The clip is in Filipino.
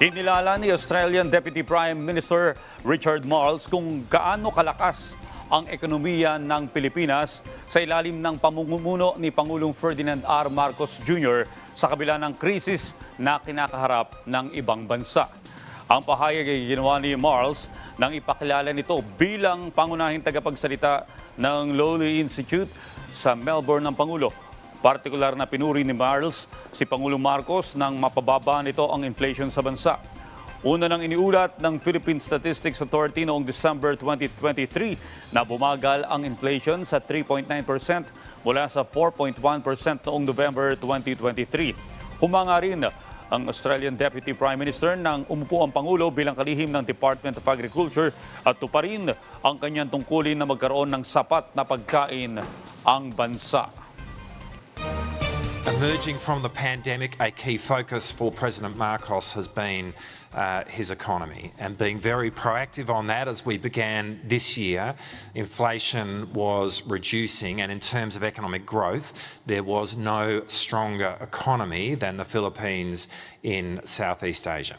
Inilala ni Australian Deputy Prime Minister Richard Marles kung gaano kalakas ang ekonomiya ng Pilipinas sa ilalim ng pamumuno ni Pangulong Ferdinand R. Marcos Jr. sa kabila ng krisis na kinakaharap ng ibang bansa. Ang pahayag ay ginawa ni Marles nang ipakilala nito bilang pangunahing tagapagsalita ng Lowly Institute sa Melbourne ng Pangulo. Partikular na pinuri ni Marles si Pangulong Marcos nang mapababa nito ang inflation sa bansa. Una nang iniulat ng Philippine Statistics Authority noong December 2023 na bumagal ang inflation sa 3.9% mula sa 4.1% noong November 2023. Humanga rin ang Australian Deputy Prime Minister nang umupo ang Pangulo bilang kalihim ng Department of Agriculture at tuparin ang kanyang tungkulin na magkaroon ng sapat na pagkain ang bansa. Emerging from the pandemic, a key focus for President Marcos has been uh, his economy and being very proactive on that as we began this year. Inflation was reducing, and in terms of economic growth, there was no stronger economy than the Philippines in Southeast Asia.